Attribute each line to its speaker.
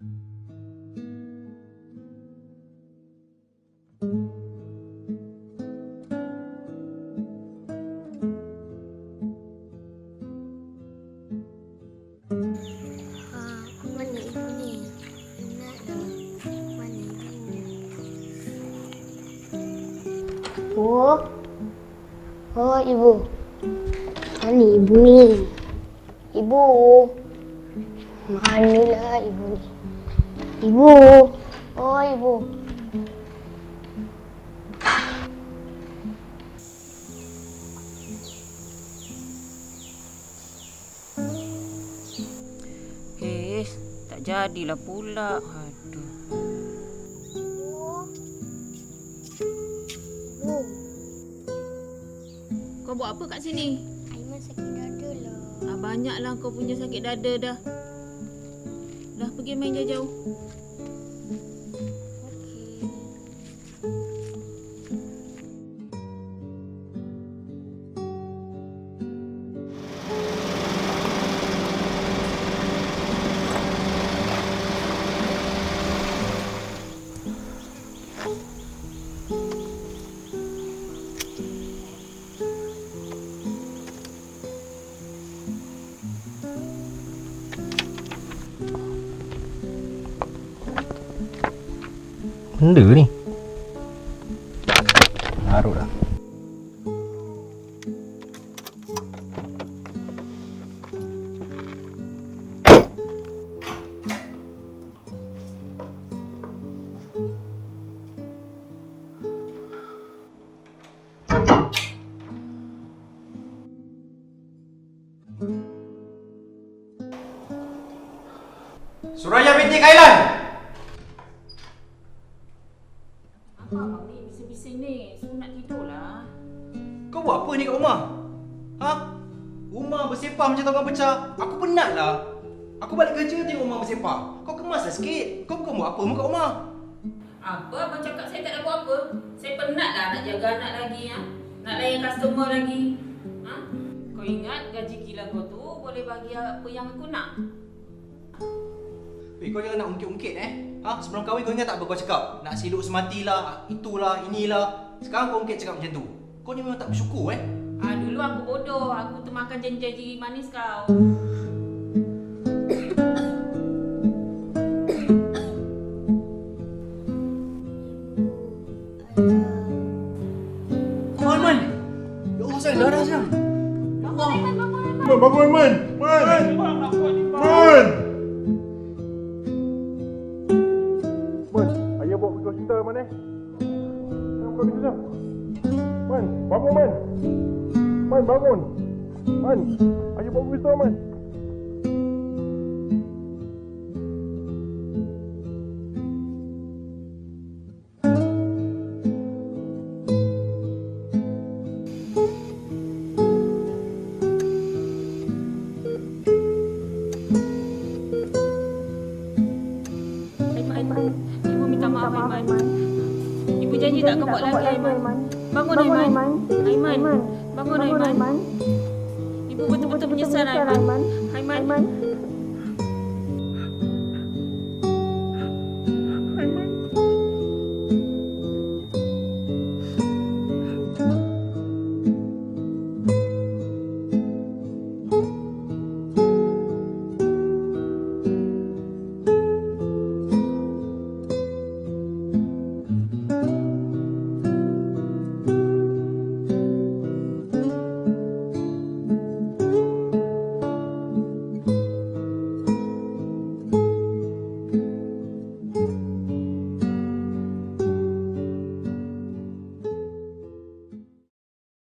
Speaker 1: Ibu? Ibu? Oh, ibu. Mana ibu ni? Ibu. Manalah ibu ni? Ibu. Oh, ibu.
Speaker 2: Eh, tak jadilah pula. Aduh.
Speaker 1: Ibu.
Speaker 2: Kau buat apa kat sini?
Speaker 1: Aiman sakit dada lah.
Speaker 2: Ah, banyaklah kau punya sakit dada dah. Dah pergi main jauh-jauh.
Speaker 3: Benda ni Larut dah
Speaker 4: Suraya binti Kailan.
Speaker 2: Apa abang ni bising-bising ni? Sunat tidur lah.
Speaker 4: Kau buat apa ni kat rumah? Ha? Rumah bersepah macam tangan pecah. Aku penat lah. Aku balik kerja tengok rumah bersepah. Kau kemaslah sikit. Kau bukan buat apa kat rumah.
Speaker 2: Apa abang cakap saya tak nak buat apa? Saya penat lah nak jaga anak lagi ha? Nak layan customer lagi. Ha? Kau ingat gaji gila kau tu boleh bagi apa yang aku nak?
Speaker 4: Weh, kau jangan nak ungkit-ungkit eh. Ha? Sebelum kahwin kau ingat tak apa kau cakap? Nak siduk semati lah, itulah, inilah. Sekarang kau ungkit cakap macam tu. Kau ni memang tak bersyukur eh.
Speaker 2: Ah dulu aku bodoh, aku termakan janji-janji manis kau.
Speaker 4: Kau Aiman. Ya Allah sayang, darah sayang.
Speaker 2: Bangun Aiman, bangun Aiman.
Speaker 5: Man, bangun Man. Man. Man. Man, bawa pergi hospital Man eh. Jangan buka pintu dah. Man, bangun Man. Man, bangun. Man, ayah bawa pergi hospital Man.
Speaker 2: Janji tak akan buat lagi Aiman. Bangun Aiman. Aiman, bangun Aiman. Ibu betul-betul menyesal Aiman. Aiman,